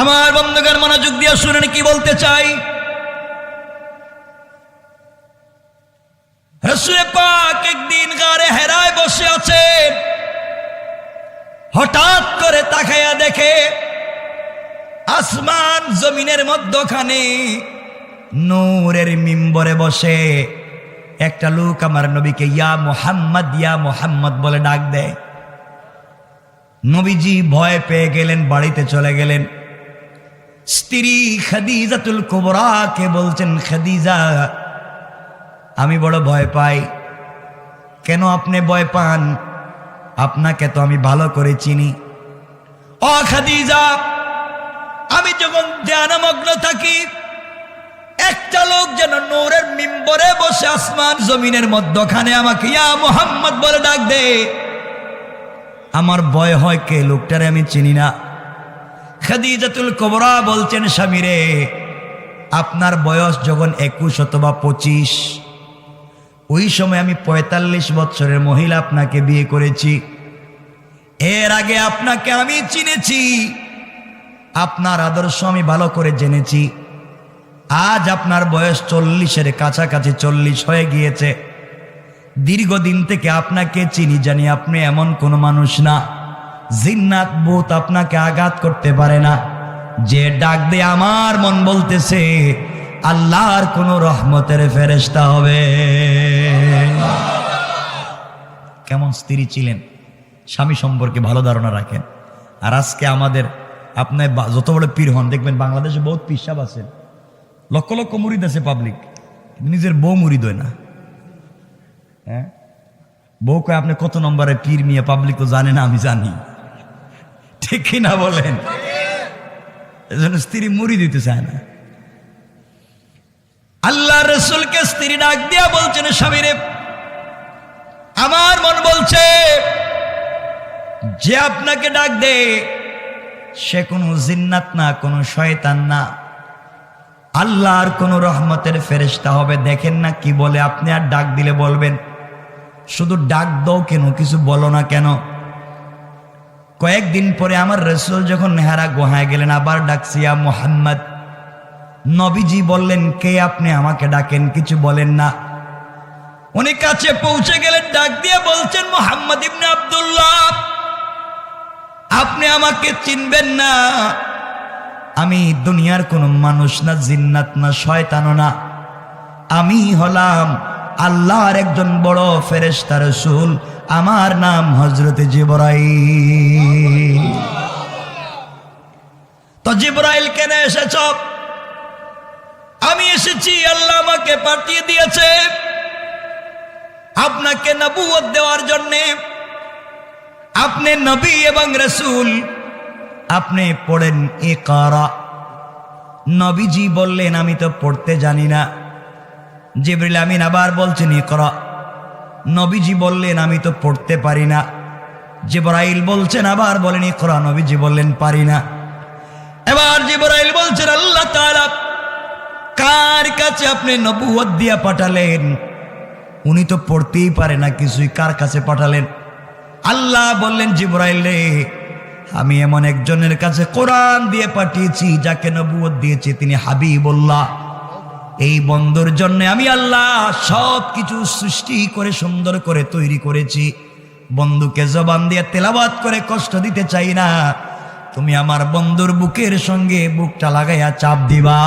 আমার বন্ধুগান মনোযোগ দিয়ে শুনেন, কি বলতে চাই? পাক একদিন গারে হেরায় বসে আছে। হঠাৎ করে তাকাইয়া দেখে আসমান জমিনের মধ্যখানে নূরের মিম্বরে বসে একটা লোক আমার নবীকে ইয়া মোহাম্মদ ইয়া মোহাম্মদ বলে ডাক দেয়। নবীজি ভয় পেয়ে গেলেন, বাড়িতে চলে গেলেন। স্ত্রী খাদিজাতুল কুবরাকে বলছেন, খাদিজা, আমি বড় ভয় পাই। কেন আপনি ভয় পান? আপনাকে তো আমি ভালো করে চিনি। ও খাদিজা, আমি যখন ধ্যানমগ্ন থাকি, একটা লোক যেন নূরের মিম্বরে বসে আসমান জমিনের মধ্যখানে আমাকে, ইয়া মোহাম্মদ, বলে ডাক দে আমার ভয় হয় কে? লোকটারে আমি চিনি না। খাদিজাতুল কবরা বলছেন, স্বামীরে, আপনার বয়স যখন একুশ অথবা পঁচিশ, ওই সময় আমি পঁয়তাল্লিশ বছরের মহিলা আপনাকে বিয়ে করেছি। এর আগে আপনাকে আমি চিনেছি। আপনার আদর্শ আমি ভালো করে জেনেছি। আজ আপনার বয়স চল্লিশের কাছাকাছি চল্লিশ হয়ে গিয়েছে। দীর্ঘদিন থেকে আপনাকে চিনি জানি আপনি এমন কোনো মানুষ না। জিন্নাত ভূত আপনাকে আঘাত করতে পারে না। যে ডাক দিয়ে আমার মন বলতেছে, আল্লাহর কোন রহমতের ফেরেস্তা হবে। কেমন স্ত্রী ছিলেন? স্বামী সম্পর্কে ভালো ধারণা রাখেন। আর আজকে আমাদের আপনার যত বড় পীর হন, দেখবেন বাংলাদেশে বহুত পিসাব আছেন লক্ষ লক্ষ মুরিদ আছে পাবলিক নিজের বউ মুরিদ হয় না। হ্যাঁ? বউকে আপনি কত নম্বরে পীর মিয়া? পাবলিক তো জানে না, আমি জানি। ঠিক কি না বলেন? এজন্য স্ত্রী মুড়ি দিতে চায় না। আল্লাহ রসুলকে স্ত্রী ডাক দিয়া বলছেন, স্বামীরে, আমার মন বলছে যে আপনাকে ডাক দে, সে কোনো জিন্নাত না, কোনো শয়তান না। আল্লাহর কোন রহমতের ফেরেশতা হবে, দেখেন না কি বলে, আপনি আর ডাক দিলে বলবেন। শুধু ডাক দাও কেন, কিছু বলো না কেন? কয়েকদিন পরে আমার রসুল যখন নেহারা গোহায় গেলেন, আবার ডাকসিয়া মোহাম্মদ, নবীজি বললেন, কে আপনি? আমাকে ডাকেন, কিছু বলেন না। উনি কাছে পৌঁছে গেলেন, ডাক দিয়ে বলছেন, মোহাম্মদ ইবনে আব্দুল্লাহ, আপনি আমাকে চিনবেন না। আমি দুনিয়ার কোনো মানুষ না, জিন্নাত না শয়তানো না। আমি হলাম আল্লাহর একজন বড় ফেরেস্তা রসুল। আমার নাম হজরতে জিবরাই তো জিবরাইল, কেন এসেছ? আমি এসেছি, আল্লাহ আমাকে পাঠিয়ে দিয়েছে আপনাকে নবুয়ত দেওয়ার জন্যে। আপনি নবী এবং রসুল, আপনি পড়েন এ কারা নবীজি বললেন, আমি তো পড়তে জানি না। জিবরিল আমিন আবার বলছেন এ করা নবীজি বললেন, আমি তো পড়তে পারি না। জিবরাইল বলছেন, আবার বলেন এ করা নবীজি বললেন, পারি না। এবার জিবরাইল বলছেন, আল্লাহ তাআলা কার কাছে আপনি নবুয়ত দিয়া পাঠালেন? উনি তো পড়তেই পারে না, কিছুই কার কাছে পাঠালেন? আল্লাহ বললেন, জিবরাইল রে, আমি এমন একজনের কাছে কোরআন দিয়ে পাঠিয়েছি, যাকে নবুয়ত দিয়েছি, তিনি হাবিবুল্লাহ। এই বন্ধুর জন্য আমি আল্লাহ সব কিছু সৃষ্টি করে, সুন্দর করে তৈরি করেছি। বন্ধুকে জবান দিয়ে তেলাবাত করে কষ্ট দিতে চাই না। তুমি আমার বন্ধুর বুকের সঙ্গে বুকটা লাগাইয়া চাপ দিবা।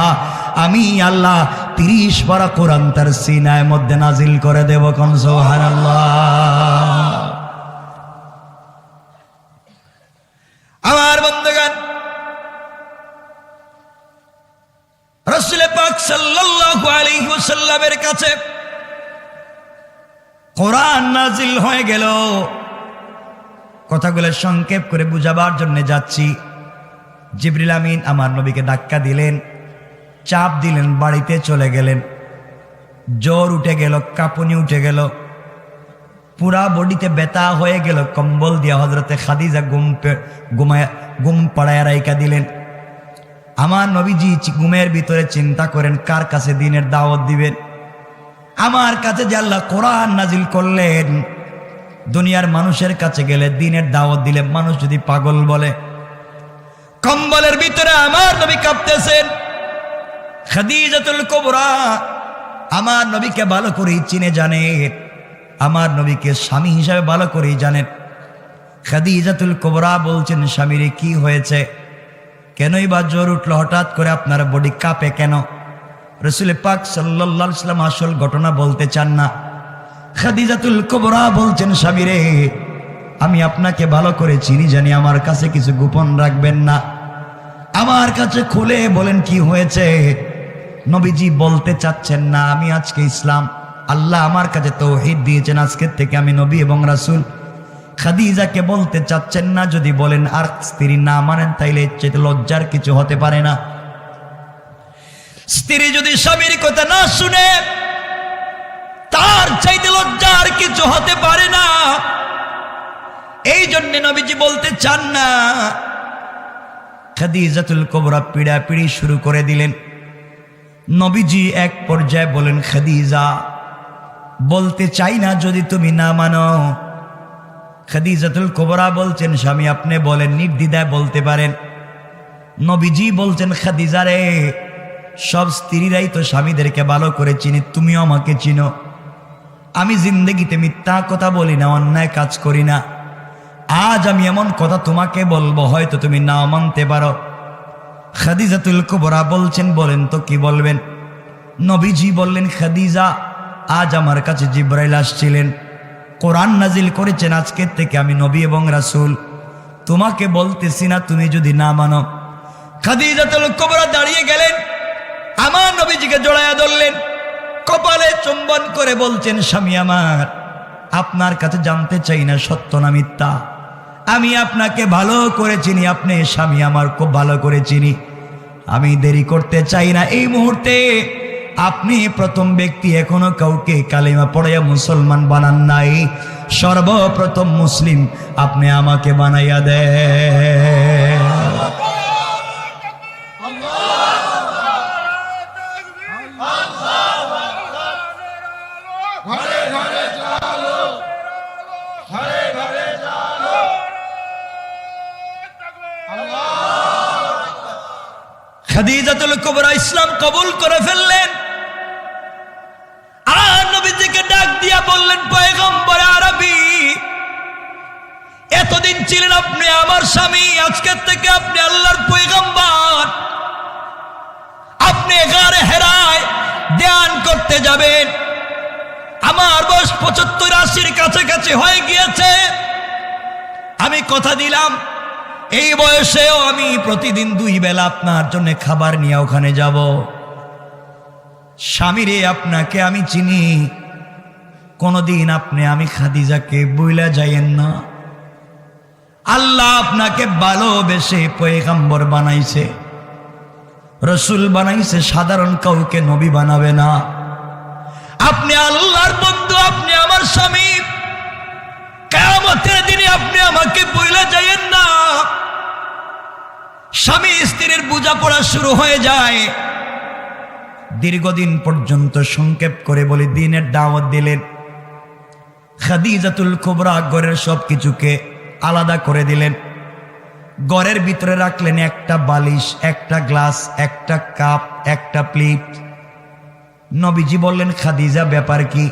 আমি আল্লাহ তিরিশ পারা কোরআন তার সিনায় মধ্যে নাজিল করে দেব কন সোহান আমার বন্ধুগান রসুলে পাক সাল্লাল্লাহু আলাইহি ওয়াসাল্লামের কাছে কোরআন নাজিল হয়ে গেল। কথাগুলো সংক্ষেপ করে বুঝাবার জন্য যাচ্ছি। জিবরিল আমিন আমার নবীকে ধাক্কা দিলেন, চাপ দিলেন, বাড়িতে চলে গেলেন। জ্বর উঠে গেল, কাঁপুনি উঠে গেল। পুরা বডিতে ব্যথা হয়ে গেল, কম্বল দিয়া হজরতে খাদিজা গুম ঘুমায় ঘুম পাড়ায় রাইকা দিলেন। আমার নবীজি ঘুমের ভিতরে চিন্তা করেন, কার কাছে দিনের দাওয়াত দিবেন? আমার কাছে যে আল্লাহ কোরআন নাজিল করলেন, দুনিয়ার মানুষের কাছে গেলে দিনের দাওয়াত দিলে মানুষ যদি পাগল বলে, কম্বলের ভিতরে আমার নবী কাঁপতেছেন। খাদিজাতুল কোবরা আমার নবীকে ভালো করেই চিনে জানে, আমার নবীকে স্বামী হিসাবে ভালো করেই জানেন খাদিজাতুল কোবরা বলছেন, স্বামীরে কি হয়েছে? কেনই বা জ্বর উঠল হঠাৎ করে আপনার বডি কাঁপে কেন? রসুল পাক সাল্লাহ ইসলাম আসল ঘটনা বলতে চান না। খাদিজাতুল কোবরা বলছেন স্বামীরে আমি আপনাকে ভালো করে চিনি, জানি আমার কাছে কিছু গোপন রাখবেন না। আমার কাছে খুলে বলেন, কি হয়েছে? নবীজি বলতে চাচ্ছেন না, আমি আজকে ইসলাম। আল্লাহ আমার কাছে তৌহিদ দিয়েছেন, আজকের থেকে আমি নবী এবং রাসূল। খাদিজাকে বলতে চাচ্ছেন না, যদি বলেন আর স্ত্রী না মানেন, তাইলে চাইতে লজ্জার কিছু হতে পারে না। স্ত্রী যদি স্বামীর কথা না শুনে, তার চাইতে লজ্জার কিছু হতে পারে না। এই জন্য নবীজি বলতে চান না। খাদিজাতুল কোবরা পিড়া পিড়ি শুরু করে দিলেন। নবীজি এক পর্যায়ে বলেন, খাদিজা, বলতে চাই না যদি তুমি না মানো। খাদিজাতুল কোবরা বলছেন, স্বামী, আপনি বলেন, নির্দ্বিধায় বলতে পারেন। নবীজি বলছেন, খাদিজা রে, সব স্ত্রীরাই তো স্বামীদেরকে ভালো করে চিনি, তুমিও আমাকে চিনো। আমি জিন্দগিতে মিথ্যা কথা বলি না, অন্যায় কাজ করি না। আজ আমি এমন কথা তোমাকে বলব, হয়তো তুমি নাও মানতে পারো। খাদিজাতুল কুবরা বলছেন, বলেন তো কি বলবেন? নবীজি বললেন, খাদিজা, আজ আমার কাছে জিব্রাইল আসছিলেন। কোরআন নাজিল করেছেন আজকের থেকে আমি নবী এবং রাসুল। তোমাকে বলতেছি না, তুমি যদি না মানো। খাদিজাতুল কুবরা দাঁড়িয়ে গেলেন, আমার নবীজিকে জড়ায়া ধরলেন। কপালে চুম্বন করে বলছেন, স্বামী আমার, আপনার কাছে জানতে চাই না, সত্য না মিথ্যা? আমি আপনাকে ভালো করে চিনি, আপনি স্বামী আমার খুব ভালো করে চিনি। আমি দেরি করতে চাই না এই মুহূর্তে। আপনি প্রথম ব্যক্তি এখনও কাউকে কালিমা পড়াইয়া মুসলমান বানান নাই। সর্বপ্রথম মুসলিম আপনি আমাকে বানাইয়া চালো খাদিজাতুল কুবরা ইসলাম কবুল করে ফেললেন। দিয়া বললেন, পয়গম্বর আরবি, এতদিন ছিলেন আপনি আমার স্বামী আজকের থেকে আপনি আল্লাহর পয়গম্বর। আপনি এগারে হেরায় ধ্যান করতে যাবেন। আমার বয়স পঁচাত্তর আশির কাছাকাছি হয়ে গিয়েছে। আমি কথা দিলাম, এই বয়সেও আমি প্রতিদিন দুই বেলা আপনার জন্য খাবার নিয়ে ওখানে যাব। স্বামীরে আপনাকে আমি চিনি। কোনদিন আপনি, আমি খাদিজাকে বইলা যাইয়েন না। আল্লাহ আপনাকে ভালোবেসে পয়গাম্বর বানাইছে। রসুল বানাইছে, সাধারণ কাউকে নবী বানাবে না। আপনি আল্লাহর বন্ধু, আপনি আমার স্বামী। কেমতের দিনে আপনি আমাকে বইলে যাইয়েন না। স্বামী স্ত্রীর পূজা পড়া শুরু হয়ে যায়। দীর্ঘদিন পর্যন্ত সংক্ষেপ করে বলে, দিনের দাওয়াত দিলেন। খাদিজাতুল কুবরা গড়ের সব কিছুকে আলাদা করে দিলেন। গড়ের ভিতরে রাখলেন একটা বালিশ, একটা গ্লাস, একটা কাপ, একটা প্লেট। নবীজি বললেন, খাদিজা, ব্যাপার কি?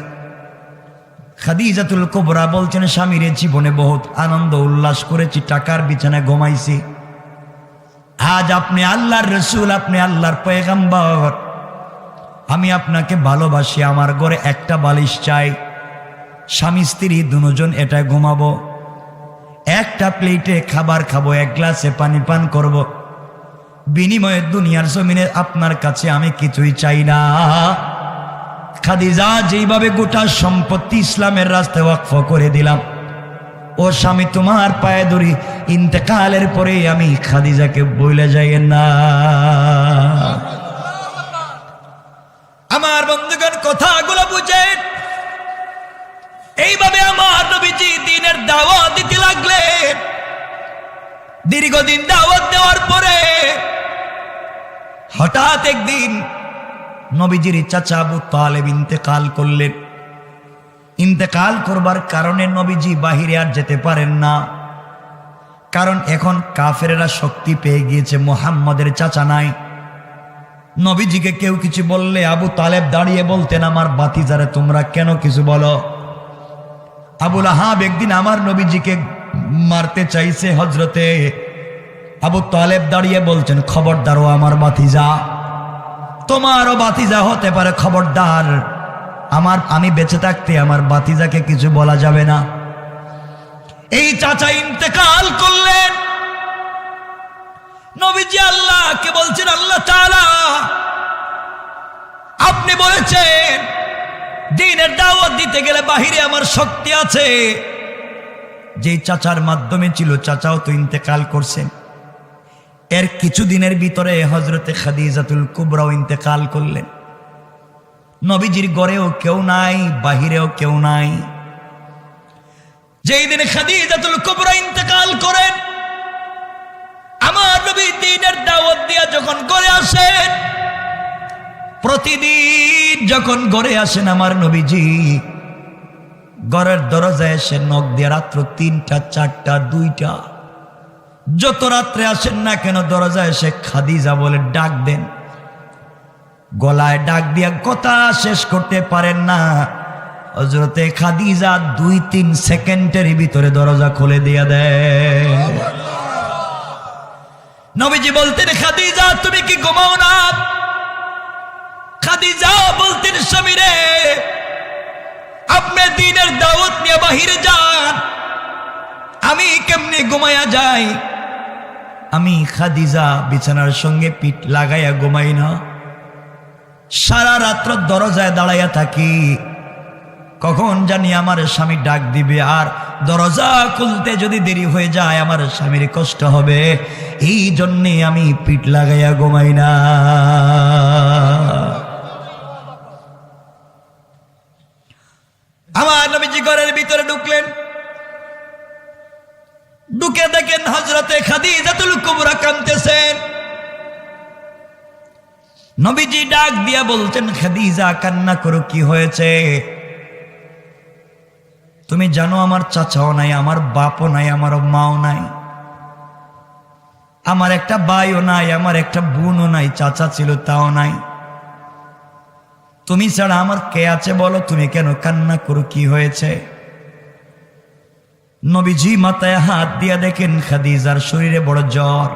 খাদিজাতুল কোবরা বলছেন, স্বামীর জীবনে বহুত আনন্দ, উল্লাস করেছি, টাকার বিছানায় ঘুমাইছি। আজ আপনি আল্লাহর রসুল, আপনি আল্লাহর পয়গাম্বর। আমি আপনাকে ভালোবাসি, আমার ঘরে একটা বালিশ চাই। স্বামী, স্ত্রী দুজন এটা ঘুমাবো। একটা প্লেটে খাবার খাব, এক গ্লাসে পানি পান করব। বিনিময়ে দুনিয়ার জমিনে আপনার কাছে আমি কিছুই চাই না। খাদিজা, যেইভাবে গোটা সম্পত্তি ইসলামের রাস্তায় ওয়াকফ করে দিলাম, ও স্বামী, তোমার পায়ে ধরি ইন্তেকালের পরে আমি খাদিজাকে বইলে যাই না। আমার বন্ধুগণ, কথাগুলো বুঝেন। এইভাবে আমার নবীজি দিনের দাওয়াত দিতে লাগলেন দীর্ঘদিন দাওয়াত দেওয়ার পরে হঠাৎ একদিন নবীজির চাচা আবু তালেব ইন্তেকাল করলেন। ইন্তেকাল করবার কারণে নবীজি বাহিরে আর যেতে পারেন না। কারণ এখন কাফেরেরা শক্তি পেয়ে গিয়েছে, মোহাম্মদের চাচা নাই। নবীজিকে কেউ কিছু বললে আবু তালেব দাঁড়িয়ে বলতেন, আমার বাতি বাতিজারে তোমরা কেন কিছু বলো? আবুল আহাব একদিন আমার নবীজিকে মারতে চাইছে হজরতে আবু তালেব দাঁড়িয়ে বলছেন, খবরদার ও আমার বাতিজা তোমারও বাতিজা হতে পারে, খবরদার। আমার, আমি বেঁচে থাকতে আমার বাতিজাকে কিছু বলা যাবে না। এই চাচা ইন্তেকাল করলেন। নবীজি আল্লাহকে বলছেন, আল্লাহ তাআলা, আপনি বলেছেন দিনের দাওয়াত দিতে গেলে বাহিরে আমার শক্তি আছে। যে চাচার মাধ্যমে ছিল, চাচাও তো ইন্তেকাল করছেন। এর কিছুদিনের ভিতরে হজরতে খাদিজাতুল কুবরাও ইন্তেকাল করলেন। নবীজির গড়েও কেউ নাই, বাহিরেও কেউ নাই। যেই দিনে খাদিজাতুল কুবরা ইন্তেকাল করেন, আমার নবী দিনের দাওয়াত দিয়া যখন ঘরে আসেন প্রতিদিন যখন ঘরে আসেন আমার নবীজি, ঘরের দরজায় এসে নখ দিয়ে রাত্র তিনটা, চারটা, দুইটা, যত রাত্রে আসেন না কেন দরজায় এসে খাদিজা বলে ডাক দেন। গলায় ডাক দিয়া কথা শেষ করতে পারেন না। হজরতে খাদিজা দুই, তিন সেকেন্ডের ভিতরে দরজা খুলে দিয়া দেয় নবীজি বলতেন, খাদিজা, তুমি কি ঘুমাও না? খাদিজা বলতেন, স্বামীরে, আপনি দিনের দাওয়াত নিয়ে বাহিরে যান। আমি কেমনে ঘুমায়া যাই? আমি খাদিজা বিছানার সঙ্গে পিঠ লাগাইয়া ঘুমাই না। সারা রাত্র দরজায় দাঁড়াইয়া থাকি। কখন জানি আমার স্বামী ডাক দিবে, আর দরজা খুলতে যদি দেরি হয়ে যায়, আমার স্বামীর কষ্ট হবে। এই জন্যে আমি পিঠ লাগাইয়া ঘুমাই না আমার নবীজি ঘরের ভিতরে ঢুকলেন। ঢুকে দেখেন হজরতে খাদিজাতুল কুবরা কানতেছেন নবীজি ডাক দিয়া বলছেন খাদিজা, কান্না করো, কি হয়েছে? তুমি জানো আমার চাচাও নাই, আমার বাপও নাই, আমার মাও নাই। আমার একটা ভাইও নাই, আমার একটা বোনও নাই, চাচা ছিল তাও নাই। তুমি ছাড়া আমার কে আছে বলো? তুমি কেন কান্না করো? কি হয়েছে? নবীজি মাথায় হাত দিয়া দেখেন খাদিজার শরীরে বড় জ্বর।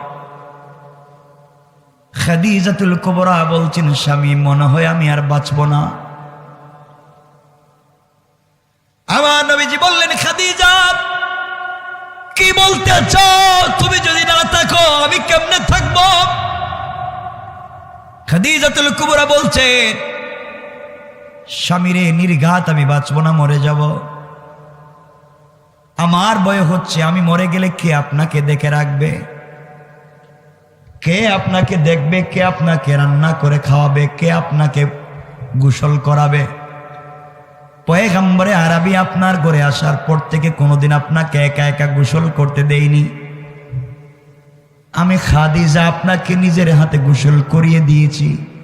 খাদিজাতুল কবরা বলছেন, স্বামী, মনে হয় আমি আর বাঁচব না। আমার নবীজি বললেন, খাদিজা, কি বলতে তুমি যদি না থাকো, আমি কেমনে থাকব? খাদিজাতুল কুবরা বলছেন স্বামীরে নির্ঘাত আমি বাঁচব না, মরে যাব। আমার বয় হচ্ছে, আমি মরে গেলে কে আপনাকে দেখে রাখবে? কে আপনাকে দেখবে, কে আপনাকে রান্না করে খাওয়াবে, কে আপনাকে গোসল করাবে? পয়গাম্বরে আরবি আপনার ঘরে আসার পর থেকে কোনোদিন আপনাকে একা একা গোসল করতে দেইনি। আমি খাদিজা আপনাকে নিজের হাতে গোসল করিয়ে দিয়েছি।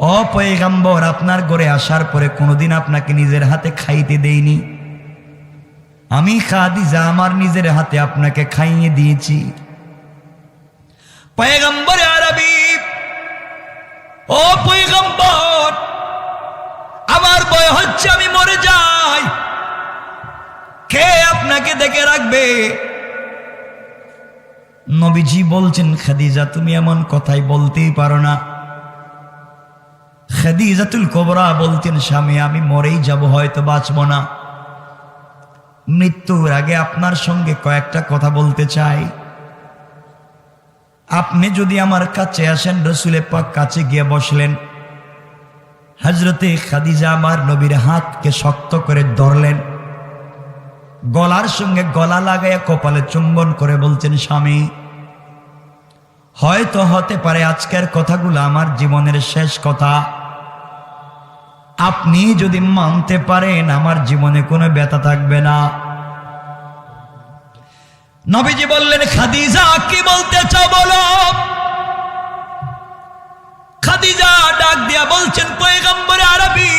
অপয়গাম্বর আপনার ঘরে আসার পরে কোনোদিন আপনাকে নিজের হাতে খাইতে দেইনি। আমি খাদিজা, আমার নিজের হাতে আপনাকে খাইয়ে দিয়েছি। পয়গম্বরে, আরবি, ও আমার বয় হচ্ছে আমি মরে যাই। কে আপনাকে দেখে রাখবে? নবীজি বলছেন, খাদিজা, তুমি এমন কথাই বলতেই পারো না। খাদিজাতুল কোবরা বলতেন, স্বামী, আমি মরেই যাব, হয়তো বাঁচব না। মৃত্যুর আগে আপনার সঙ্গে কয়েকটা কথা বলতে চাই। আপনি যদি আমার কাছে আসেন, রসুলে পাক কাছে গিয়ে বসলেন। হজরতে খাদিজা আমার নবীর হাতকে শক্ত করে ধরলেন। গলার সঙ্গে গলা লাগাইয়া কপালে চুম্বন করে বলছেন স্বামী, হয়তো হতে পারে আজকের কথাগুলো আমার জীবনের শেষ কথা। আপনি যদি মানতে পারেন, আমার জীবনে কোনো ব্যথা থাকবে না। নবীজি বললেন, খাদিজা, কি বলতে চাও বলো? খাদিজা ডাক দিয়া বলছেন, পয়গম্বরে আরবি